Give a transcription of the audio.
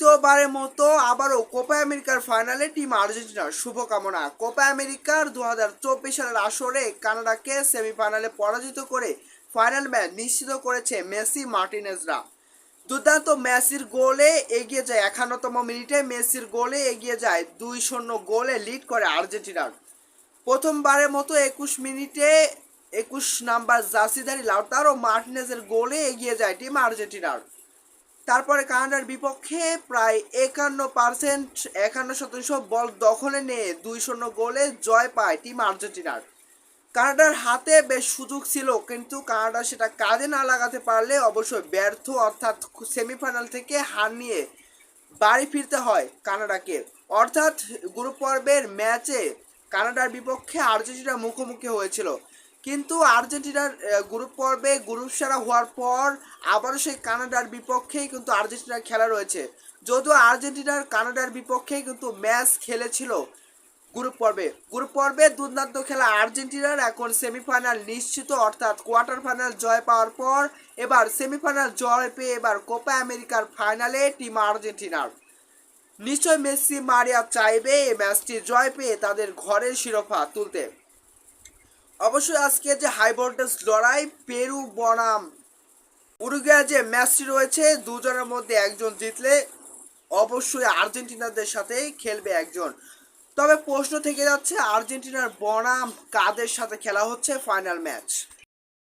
দ্বিতীয়বারের মতো আবারও কোপা আমেরিকার ফাইনালে টিম আর্জেন্টিনার শুভকামনা। কোপা আমেরিকার দু হাজার চব্বিশ সালের আসরে কানাডাকে সেমিফাইনালে পরাজিত করে ফাইনাল ম্যাচ নিশ্চিত করেছে মেসি মার্টিনেজরা। দুর্দান্ত মেসির গোলে এগিয়ে যায় একান্নতম মিনিটে, মেসির গোলে এগিয়ে যায় দুই শূন্য গোলে লিড করে আর্জেন্টিনার প্রথমবারের মতো একুশ মিনিটে একুশ নাম্বার জার্সিধারী লাউতারো মার্টিনেজের গোলে এগিয়ে যায় টিম আর্জেন্টিনার। তারপরে কানাডার বিপক্ষে প্রায় একান্ন পার্সেন্ট, একান্ন শতাংশ বল দখলে নিয়ে দুই শূন্য গোলে জয় পায় টিম আর্জেন্টিনার। কানাডার হাতে বেশ সুযোগ ছিল, কিন্তু কানাডা সেটা কাজে না লাগাতে পারলে অবশ্যই ব্যর্থ, অর্থাৎ সেমিফাইনাল থেকে হার নিয়ে বাড়ি ফিরতে হয় কানাডাকে। অর্থাৎ গ্রুপ পর্বের ম্যাচে কানাডার বিপক্ষে আর্জেন্টিনা মুখোমুখি হয়েছিল। কিন্তু আর্জেন্টিনার গ্রুপ পর্বে গ্রুপ সেরা হওয়ার পর আবারও সেই কানাডার বিপক্ষেই কিন্তু আর্জেন্টিনার খেলা রয়েছে। যদিও আর্জেন্টিনার কানাডার বিপক্ষেই কিন্তু ম্যাচ খেলেছিল গ্রুপ পর্বে। গ্রুপ পর্বে দুর্দান্ত খেলা আর্জেন্টিনার, এখন সেমিফাইনাল নিশ্চিত, অর্থাৎ কোয়ার্টার ফাইনাল জয় পাওয়ার পর এবার সেমিফাইনাল জয় পেয়ে এবার কোপা আমেরিকার ফাইনালে টিম আর্জেন্টিনার। নিশ্চয় মেসি মারিয়া চাইবে এই ম্যাচটি জয় পেয়ে তাদের ঘরের শিরোপা তুলতে। অবশ্যই আজকে যে হাই ভোল্টেজ লড়াই, পেরু বনাম। উরুগুয়ে যে ম্যাচটি রয়েছে, দুজনের মধ্যে একজন জিতলে অবশ্যই আর্জেন্টিনাদের সাথে খেলবে একজন। তবে প্রশ্ন থেকে যাচ্ছে, আর্জেন্টিনার বনাম কাদের সাথে খেলা হচ্ছে ফাইনাল ম্যাচ